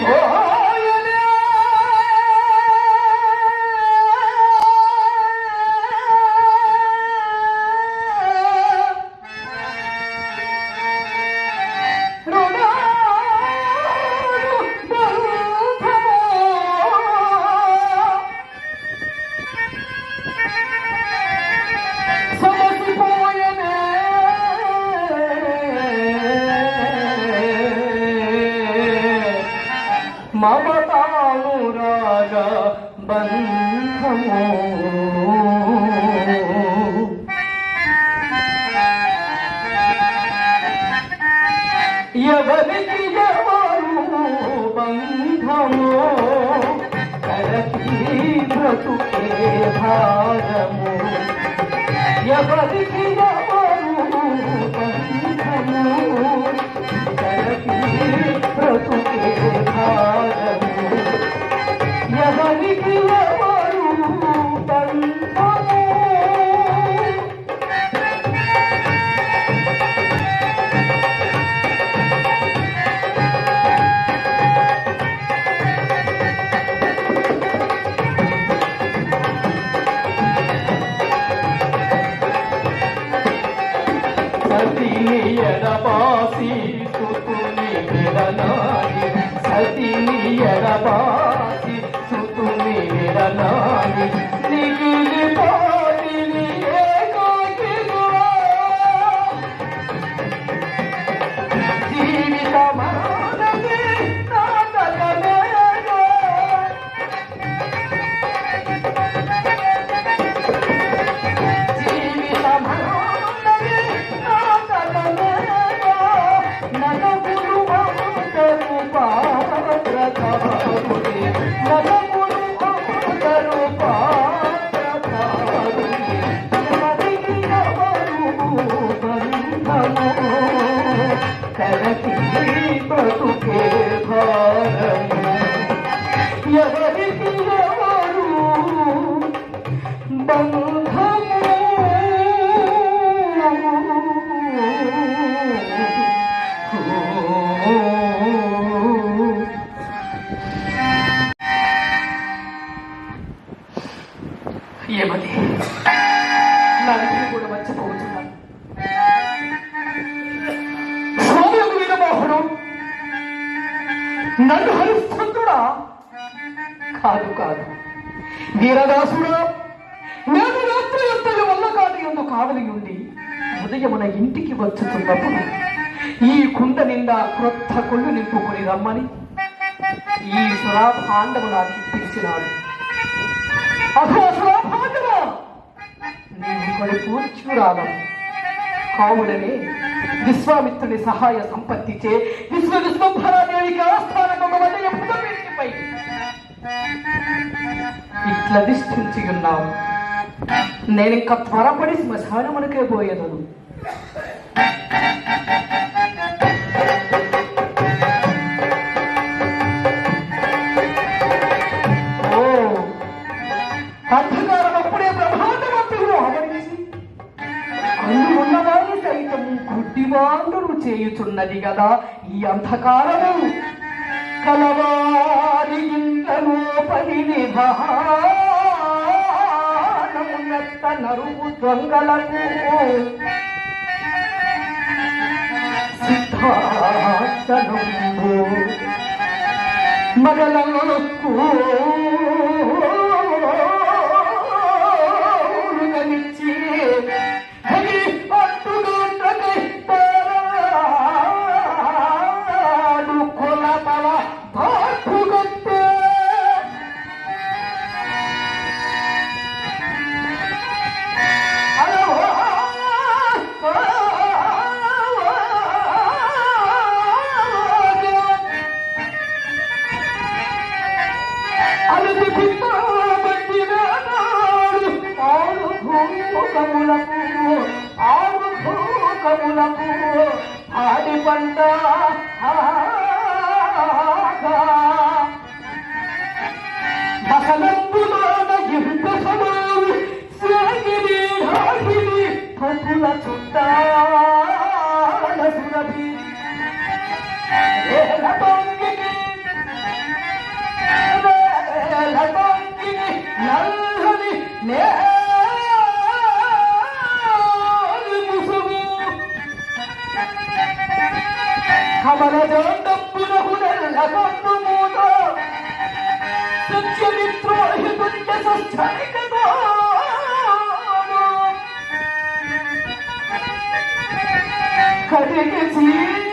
Oh, يا మర్చిపోతున్నాను. సోమకు వీరమోహనం నన్ను హరిస్తుంటుడా కాదు కాదు. వీరదాసుడా నేను రాత్రి ఎంతటి వల్ల కాదు ఎందు కావలి ఉండి ఉదయమున ఇంటికి వచ్చుతున్నప్పుడు ఈ కుండ నిండా క్రొత్త కొళ్ళు నింపుకొని రమ్మని ఈ సురాభాండము నాకు ఇప్పించినాడు అసలు సురాభాండమా? నీవు కొడుకు చూడాలం. విశ్వామిత్రుని సహాయ సంపత్తిచే విశ్వ విశ్వంభరాదేవికి ఆస్థానం ఒక ఇట్లా దిష్టించి ఉన్నావు నేను ఇంకా త్వరపడి శ్మశానమునకే పోయేదను. ఉన్నది కదా ఈ అంధకారము. కలవారి ఇంటలో పని నిధానమునెత్త నరువు దొంగలకు. సిద్ధార్థనంబు మగలకు Cadê que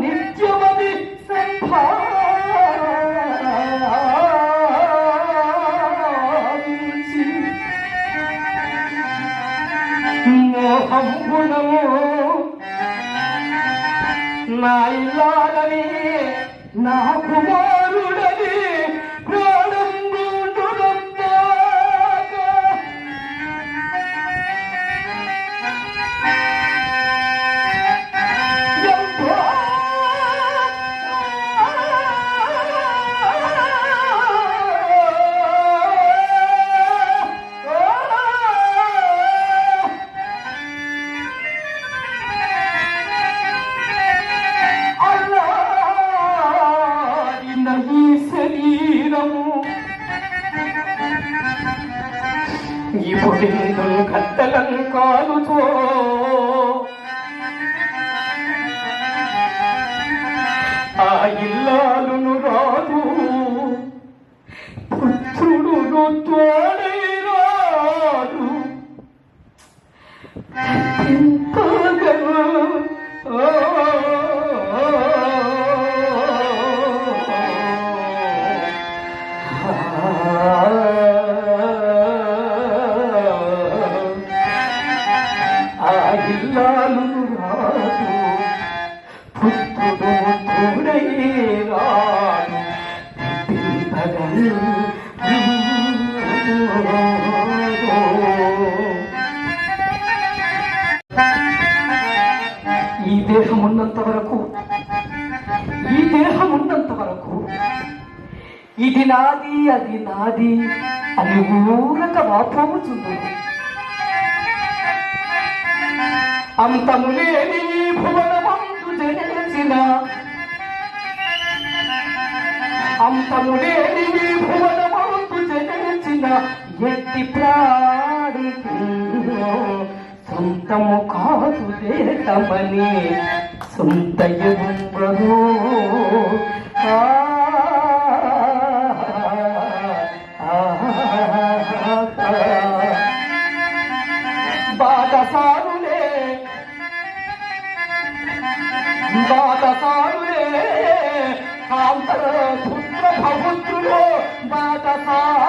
నిత్యమో మోహమునము నా ఇల్లాలని నా ఇప్పుడు కట్టలం కాలుతో ఆ ఇల్లాలును రాదు. పుత్రుడును ఈ దేహం ఉన్నంత వరకు ఇది నాది అది నాది అని ఊరక వాపోముచుంది. అంతము లేని భువనమందు జనించిన అంతము లేని భువనమందు జనించిన ఎట్టి ప్రాణికి సొంతము కాదు దేశమని సొంత ఎవ్వరు ఆ బాటసారులే. బాటసారులే. కాంతర పుత్ర భవుత్రులు బాటసారులే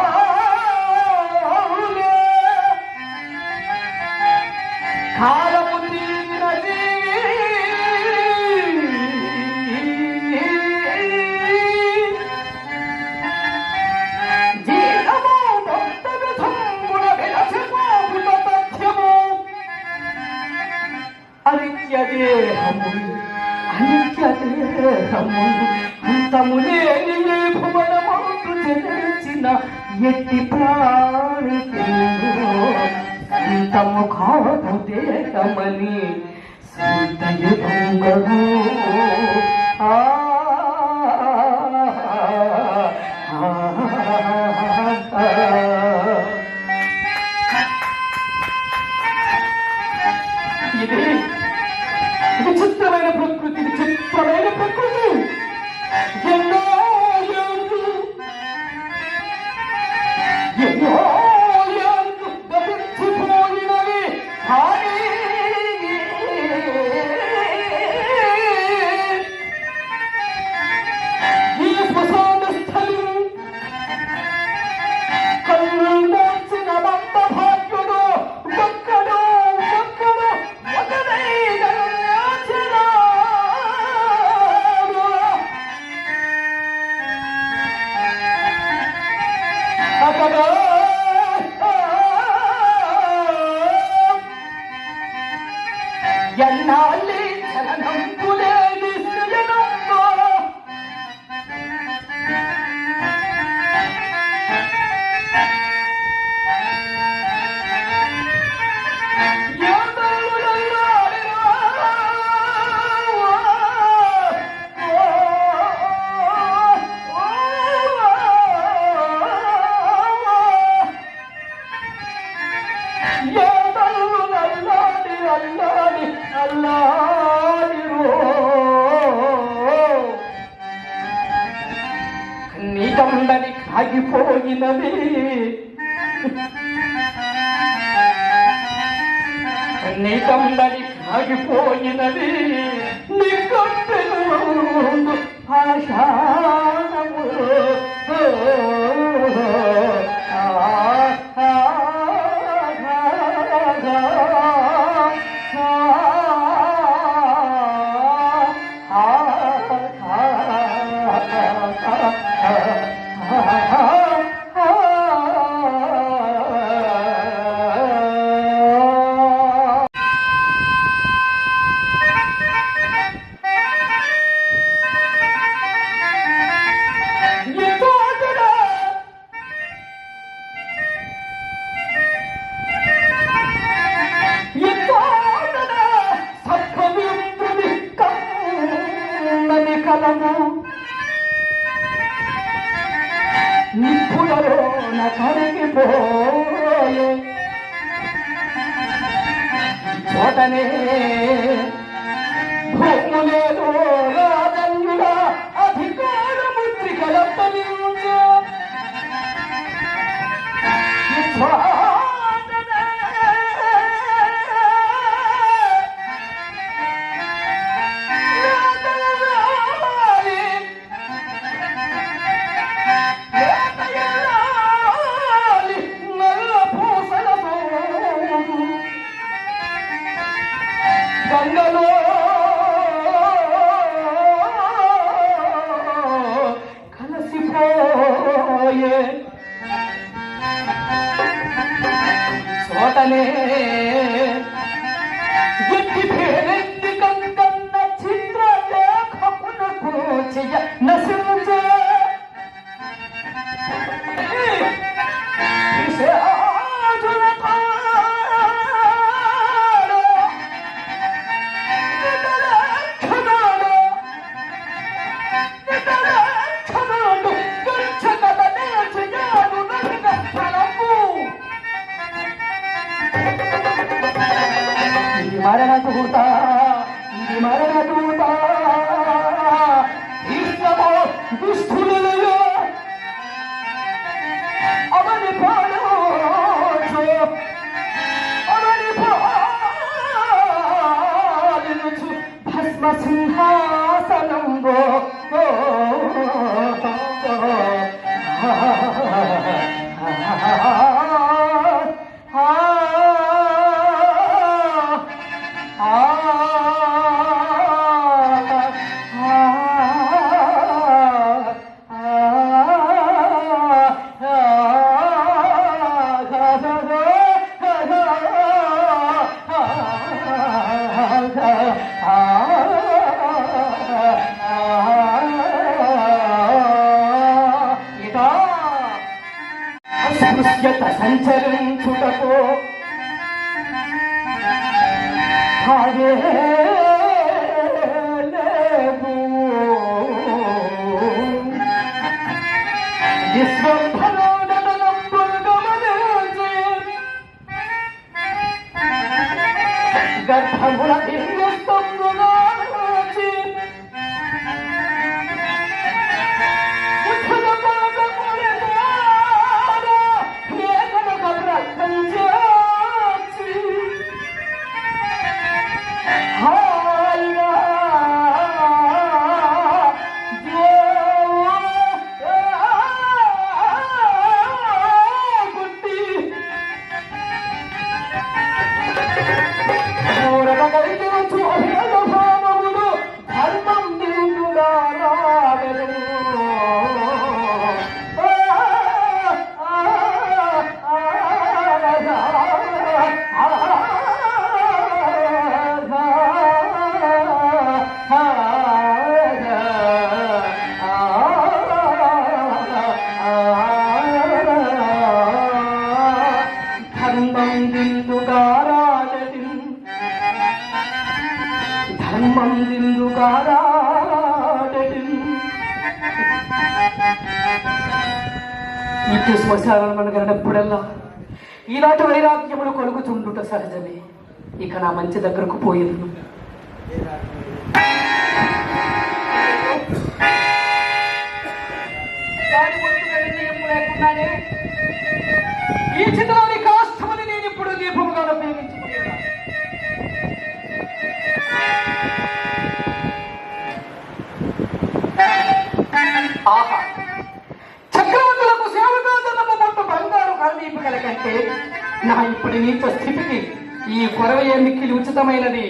మరణ దూత ఇది మరణ దూత సహజమే. ఇక నా మంచి దగ్గరకు పోయింది ఈ చిత్రాన్ని కాస్తమని నేను ఇప్పుడు దీపముగా ఉపయోగించుకున్నాను ఆహా. చక్రవర్తులకు సేవగా జనము బంగారు కలదీపికల కంటే నా ఇప్పుడు నీచ స్థితికి ఈ కొరవ ఎన్నికలు ఉచితమైనది.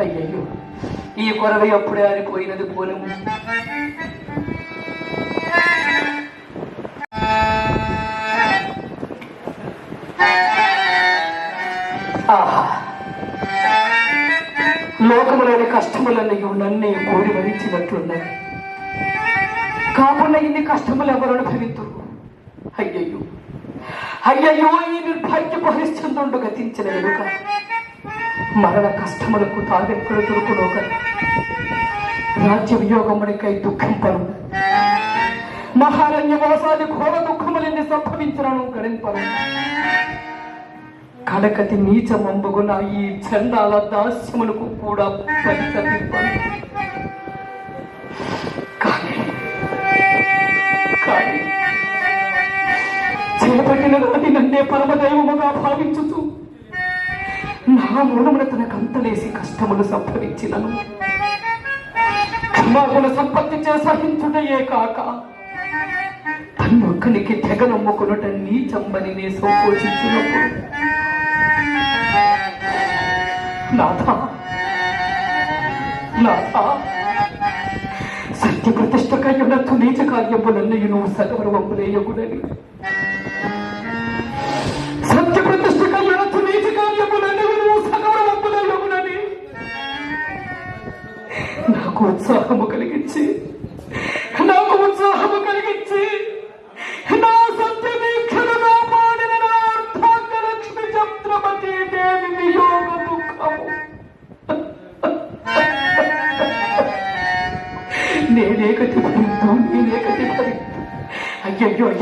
అయ్యయ్యో ఈ కొరవ ఎప్పుడే ఆరిపోయినది పోలము ఆహా. లోకములోని కష్టములన్నయ్యో నన్నే కోరి భరించినట్లున్నాయి కాకుండా ఇన్ని కష్టములు ఎవరు అనుభవించు అయ్యయ్యో. అయ్యయ్యో ఈ నిర్భాగ్య పరిస్థితుండు గతించిన వెనుక మరణ కష్టములకు తాగెక్కడ దొరుకునో కదా. రాజ్య వియోగమునికై దుఃఖింపను. మహారణ్యవాసాది ఘోర దుఃఖములన్నీ సంభవించను గణింపను. కడకతి నీచమంబుగున ఈ చండాల దాస్యములకు కూడా పరితపింపను కానీ చేపట్టిన రాతి నన్నే పరమదైవముగా భావించుతూ నా మూలమున తనకు కష్టములు సంభవించినను. క్షమాగుణ సంపత్తి చే సహించుటయే కాక తన్నొక్కనికి తెగ నమ్ముకునుట నీచంబని నే సంకోచించినప్పుడు. నాథ నాథ సత్య ప్రతిష్టకయ్యునత్తు నీచ కార్యములన్నయ్య నువ్వు సగవరవంపులేయగుడని సత్య ప్రతిష్టకయ్యునత్తు నీచ కార్యములన్నయ్య నువ్వు సగవరవంపులేయగుడని నాకు ఉత్సాహము కలిగించి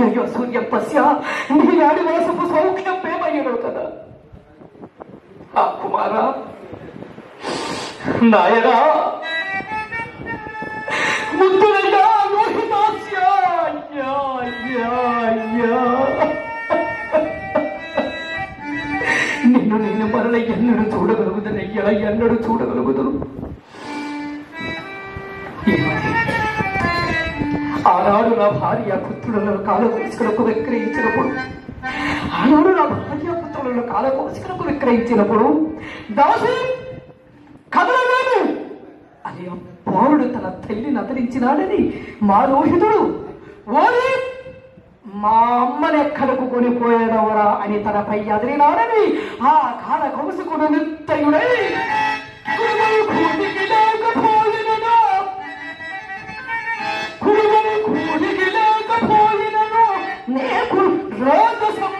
అయ్యయ్యో అయ్యయ్యో సూర్య పశ్య నీ ఆడివాసపు సౌఖ్యం ప్రేమయ్యడు కదా. ఆ కుమారా నాయనా ముద్దులయ్యా లోహితాస్య అయ్యా అయ్యా అయ్యా. నిన్ను నేను మరల ఎన్నడు చూడగలుగుదనయ్యా ఎన్నడూ చూడగలుగుతాను ఆనాడు నా భార్య పుత్రులను కాలకోసికలకు విక్రయించినప్పుడు ఆనాడు నా భార్య పుత్రులను కాలకోసికలకు విక్రయించినప్పుడు దాసి కదలలేదు అని ఆ పౌరుడు తన తల్లిని అతరించినాడని మా రోహితుడు ఓరి మా అమ్మని ఎక్కడకు కొనిపోయేదవరా? అని తనపై అదిరినాడని ఆ కాల కౌసుకుడు నిత్తయుడై కురుమై కూటికి లేకపోయినను నేకు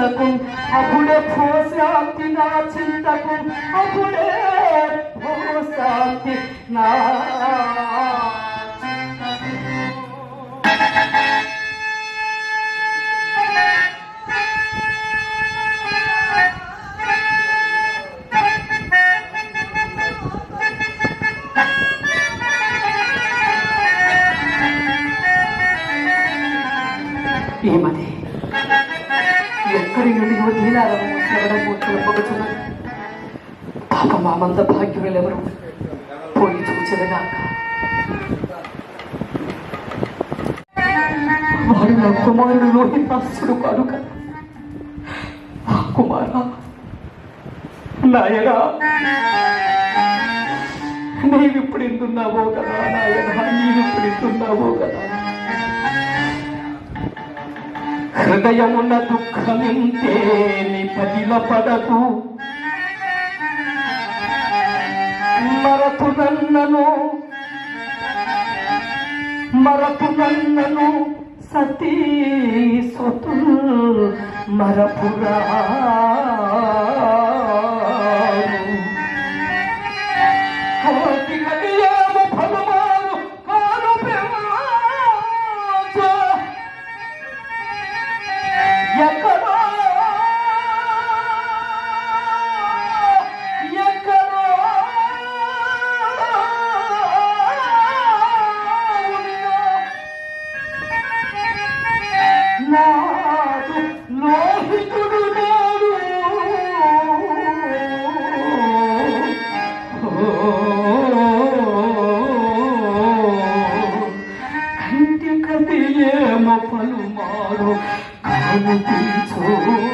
칠다공 아불에 보쌈띠 나 칠다공 아불에 보쌈띠 나 이만해. ఎక్కడి నుండి నీలాలను పాప మా మంద మామంత భాగ్యులెవరు పోయి చూచదగాక వాడు నా కుమారుడు లోహితాసుడు కాదు కదా ఆ కుమార నాయనా నీవిప్పుడు ఎందున్నావో కదా నాయనా నీవిప్పుడు ఎందున్నావో కదా. హృదయమున దుఃఖమింతే పదిల పడకు. మరతు నన్నను మరపు నన్నను సతీ సొతు మరపురా. 하늘 비춰